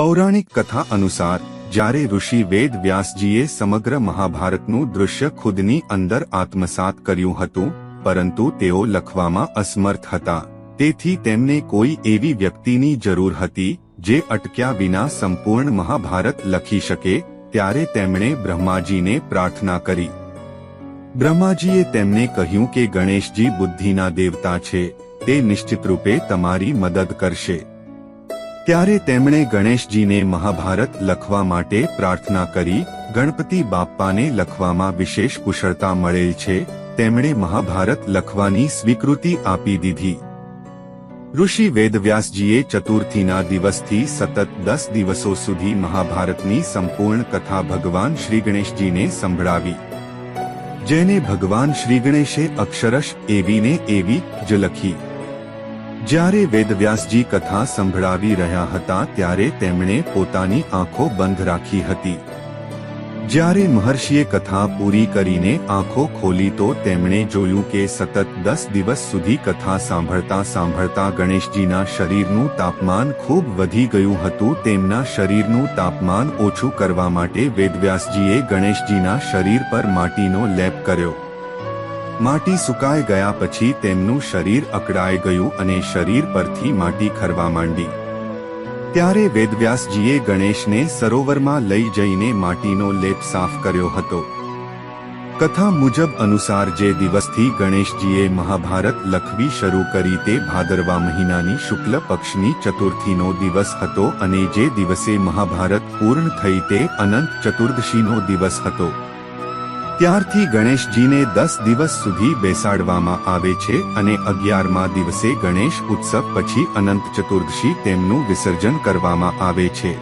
પૌરાણિક કથા અનુસાર, જ્યારે ઋષિ વેદ વ્યાસજીએ સમગ્ર મહાભારતનું દૃશ્ય ખુદની અંદર આત્મસાત કર્યું હતું, પરંતુ તેઓ લખવામાં અસમર્થ હતા. તેથી તેમને કોઈ એવી વ્યક્તિની જરૂર હતી, જે અટક્યા વિના સંપૂર્ણ મહાભારત લખી શકે, ત્યારે તેમણે બ્રહ્માજીને પ્રાર્થના કરી. બ્રહ્માજીએ તેમને કહ્યું કે ગણેશજી બુદ્ધિના દેવતા છે, તે નિશ્ચિત રૂપે તમારી મદદ કરશે. ત્યારે તેમણે ગણેશજીને મહાભારત લખવા માટે પ્રાર્થના કરી, ગણપતિ બાપ્પાને લખવામાં વિશેષ કુશળતા મળેલ છે, તેમણે મહાભારત લખવાની સ્વીકૃતિ આપી દીધી. ઋષિ વેદવ્યાસજીએ ચતુર્થીના દિવસથી સતત દસ દિવસો સુધી મહાભારતની સંપૂર્ણ કથા ભગવાન શ્રી ગણેશજીને સંભળાવી. જેને ભગવાન શ્રી ગણેશે અક્ષરશ એવીને એવી જ લખી. જ્યારે વેદવ્યાસજી કથા સંભળાવી રહ્યા હતા ત્યારે તેમણે પોતાની આંખો બંધ રાખી હતી. જ્યારે મહર્ષિએ કથા પૂરી કરીને આંખો ખોલી તો તેમણે જોયું કે સતત દસ દિવસ સુધી કથા સાંભળતા સાંભળતા ગણેશજીના શરીરનું તાપમાન ખૂબ વધી ગયું હતું. તેમના શરીરનું તાપમાન ઓછું કરવા માટે વેદવ્યાસજીએ ગણેશજીના શરીર પર માટીનો લેપ કર્યો. માટી સુકાઈ ગયા પછી તેમનું શરીર અકળાઈ ગયું અને શરીર પરથી માટી ખરવા માંડી. ત્યારે વેદવ્યાસજીએ ગણેશને સરોવરમાં લઈ જઈને માટીનો લેપ સાફ કર્યો હતો. કથા મુજબ અનુસાર જે દિવસથી ગણેશજીએ મહાભારત લખવી શરૂ કરી તે ભાદરવા મહિનાની શુક્લ પક્ષની ચતુર્થીનો દિવસ હતો અને જે દિવસે મહાભારત પૂર્ણ થઈ તે અનંત ચતુર્દશીનો દિવસ હતો. ત્યારથી ગણેશજીને દસ દિવસ સુધી બેસાડવામાં આવે છે અને અગિયારમા દિવસે ગણેશ ઉત્સવ પછી અનંત ચતુર્દશી તેમનું વિસર્જન કરવામાં આવે છે.